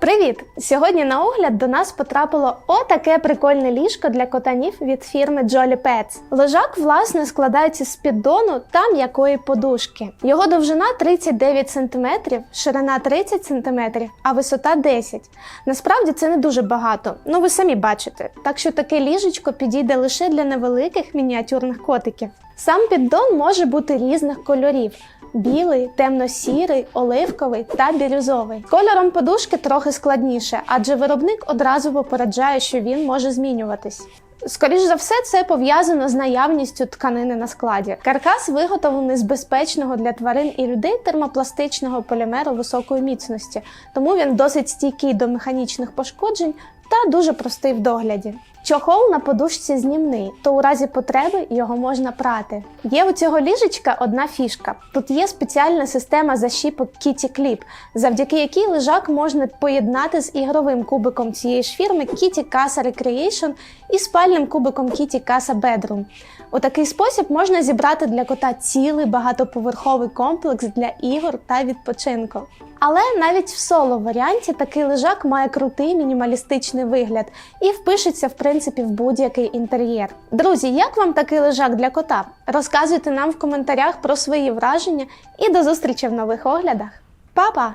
Привіт! Сьогодні на огляд до нас потрапило отаке прикольне ліжко для котанів від фірми Jolly Pets. Лежак, власне, складається з піддону та м'якої подушки. Його довжина 39 см, ширина 30 см, а висота 10 Насправді це не дуже багато, ну ви самі бачите. Так що таке ліжечко підійде лише для невеликих мініатюрних котиків. Сам піддон може бути різних кольорів: білий, темно-сірий, оливковий та бірюзовий. Кольором подушки трохи складніше, адже виробник одразу попереджає, що він може змінюватись. Скоріш за все, це пов'язано з наявністю тканини на складі. Каркас виготовлений з безпечного для тварин і людей термопластичного полімеру високої міцності, тому він досить стійкий до механічних пошкоджень та дуже простий в догляді. Чохол на подушці знімний, то у разі потреби його можна прати. Є у цього ліжечка одна фішка. Тут є спеціальна система защіпок Kitty Clip, завдяки якій лежак можна поєднати з ігровим кубиком цієї ж фірми Kitty Casa Recreation і спальним кубиком Kitty Casa Bedroom. У такий спосіб можна зібрати для кота цілий багатоповерховий комплекс для ігор та відпочинку. Але навіть в соло варіанті такий лежак має крутий мінімалістичний вигляд і впишеться в принципі в будь-який інтер'єр. Друзі, як вам такий лежак для кота? Розказуйте нам в коментарях про свої враження і до зустрічі в нових оглядах. Па-па!